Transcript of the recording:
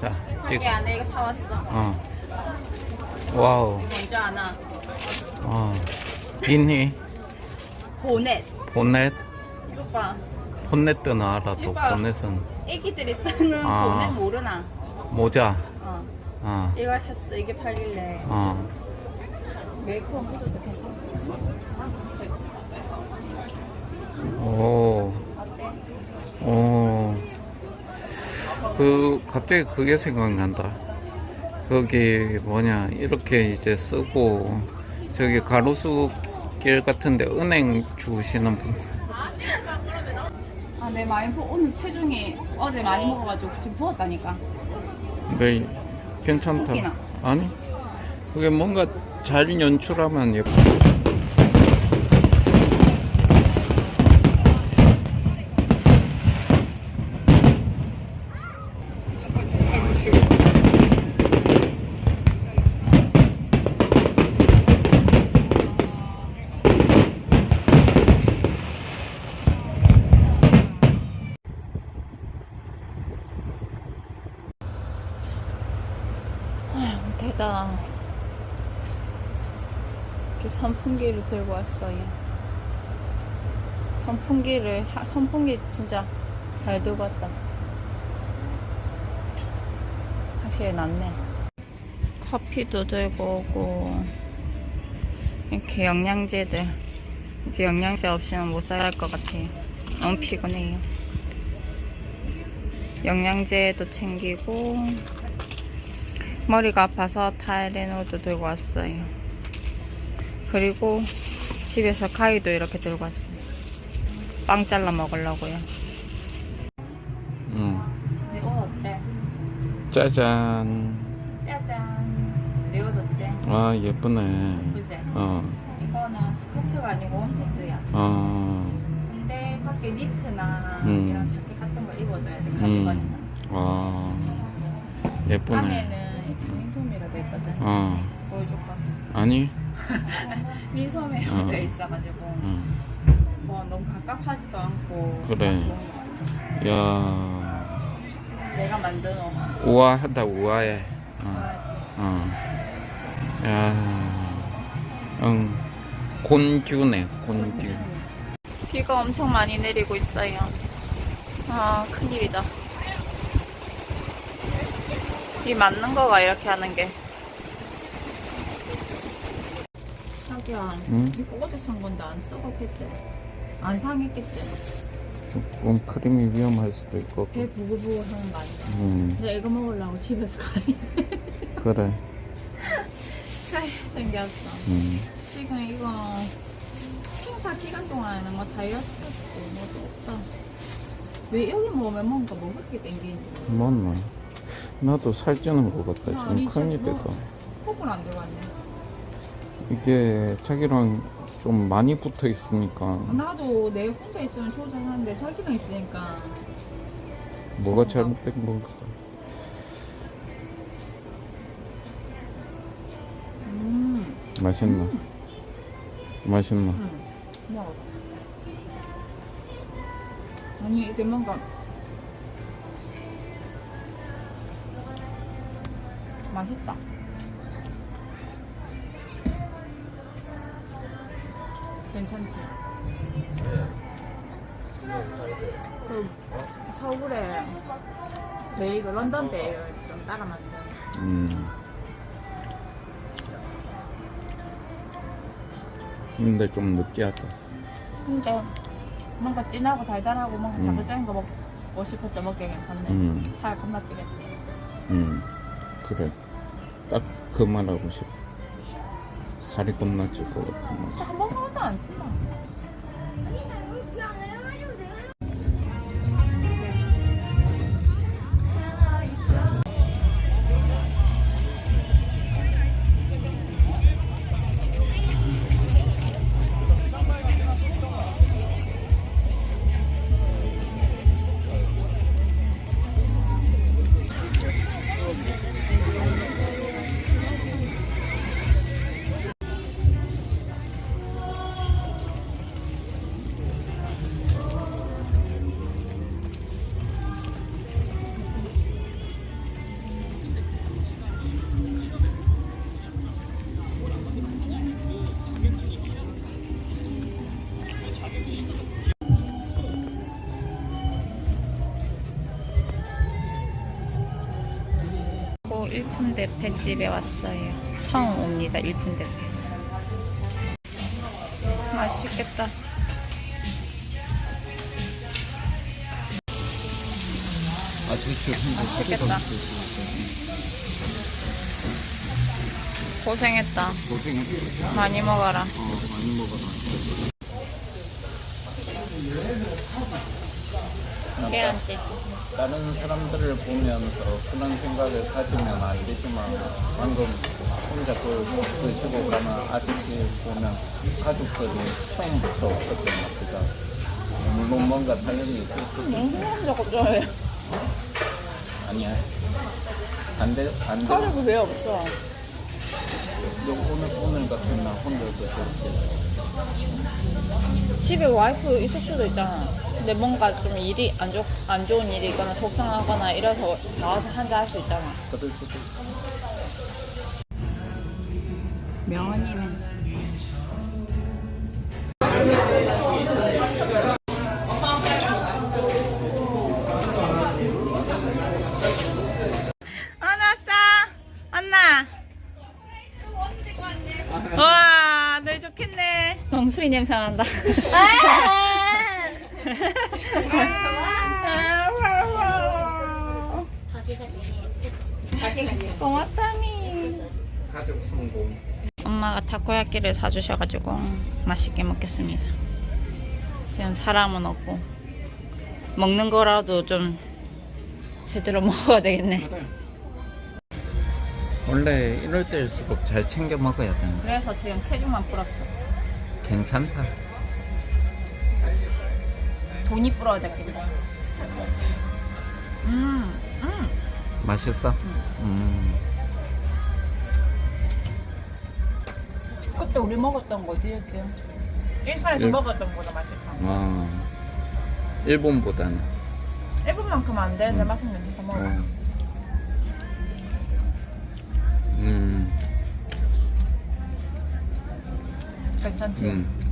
자, 찍. 자기 안에 이거 사왔어. 어. 와우. 뭔지 아나? 어. 비니, 보넷. 본넷, 이거 봐. 본넷은 알아도 이봐. 본넷은 애기들이 쓰는 아. 보넷 모르나? 모자. 어. 어. 이거 샀어. 이게 팔릴래. 어. 메이크업 해줘도 괜찮아. 오. 어때? 오. 그 갑자기 그게 생각난다. 거기 뭐냐 이렇게 이제 쓰고 저기 가로수 길 같은데 은행 주시는 분. 아, 내 많이 부 오늘 체중이 어제 많이 먹어가지고 지금 부었다니까. 네, 괜찮다. 아니, 그게 뭔가 잘 연출하면. 대다. 이렇게 선풍기를 들고 왔어요. 선풍기를 하- 선풍기 진짜 잘 들고 왔다. 확실히 낫네. 커피도 들고 오고 이렇게 영양제들 이제 영양제 없이는 못살것 같아요. 너무 피곤해요. 영양제도 챙기고 머리가 아파서 타이레놀도 들고 왔어요. 그리고 집에서 가위도 이렇게 들고 왔어요. 빵 잘라 먹으려고요. 응. 내옷 어때? 짜잔. 짜잔. 내 옷 어때? 아 예쁘네. 그지? 어. 이거는 스커트가 아니고 원피스야. 어. 근데 밖에 니트나 음. 이런 자켓 같은 걸 입어줘야 돼. 음. 카디건이나. 아. 예쁘네. 안에는 민소매가 돼 있거든. 어. 보여줄까? 아니. 민소매가 어. 돼 있어가지고 응. 뭐 너무 갑갑하지도 않고 그래. 좋은 것 같아. 야. 내가 만든 옷. 우아하다 우아해. 어. 좋아하지. 어. 야. 응. 곤규네 곤규. 비가 엄청 많이 내리고 있어요. 아, 큰일이다. 비 맞는 거가 이렇게 하는 게. 자기야, 응? 이거 어제 산 건데 안 썩었겠지? 안 상했겠지? 조금 크림이 위험할 수도 있고. 배 부글부글 하는 거 아니야? 음. 근데 이거 먹으려고 집에서 가위 그래. 가위 생겼어. 음. 지금 이거 행사 기간 동안에는 뭐 다이어트 뭐도 없다. 왜 여기 먹으면 뭔가 먹을 게 땡기는지 모르겠어. 맞나? 나도 살찌는 것 같다. 지금 아니, 큰일이다. 뭐, 폭은 안 들어갔네. 이게 자기랑 좀 많이 붙어 있으니까 나도 내 혼자 있으면 조절하는데 자기랑 있으니까 뭐가 잘못된 건가? 음, 맛있나? 맛있나? 음, 먹어. 아니 이게 뭔가 맛있다. 괜찮지? 그 서울에 베이글 런던 베이글 좀 따라 만든 음. 근데 좀 느끼하다. 근데 뭔가 진하고 달달하고 뭔가 음. 자극적인 거 먹고 싶을 때 먹기 괜찮네. 음. 살 겁나 찌겠지. 음. 그래. 딱 그 말하고 싶어. 살이 겁나 찔것 같은 맛이. 한 번만 하도 안 친다. 일품대패 집에 왔어요. 처음 옵니다. 일품대패. 맛있겠다. 맛있겠다. 고생했다. 고생했어. 많이 먹어라. 어, 많이 먹어라. 계란찜. 다른 사람들을 보면서 그런 생각을 가지면 안 되지만 방금 혼자 그걸 드시고 가는 아저씨 보면 가족들이 처음부터 것 같다. 물론 뭔가 당연히 있을 수 자꾸 좋아해. 아니야. 반대 반대. 가족이 왜 없어? 오늘 오늘 같은 날 혼자서 그렇게 집에 와이프 있을 수도 있잖아. 근데 뭔가 좀 일이 안, 좋, 안 좋은 일이 있거나 속상하거나 이래서 나와서 한잔 할 수 있잖아. 명언이네. 정수리 냄새 난다. 가족 성공. 엄마가 타코야끼를 사주셔가지고 맛있게 먹겠습니다. 지금 사람은 없고 먹는 거라도 좀 제대로 먹어야 되겠네. 원래 이럴 때일수록 잘 챙겨 먹어야 되는. 그래서 지금 체중만 불었어. 괜찮다. 돈이 되겠네. 음, 음. 맛있어? 음. 그때 우리 먹었던 거지, 그치? 일산에서 일- 먹었던 거보다 맛있다. 아, 일본보다는. 일본만큼 안 되는데 맛있는 거 먹어. 어. 괜찮지? 음.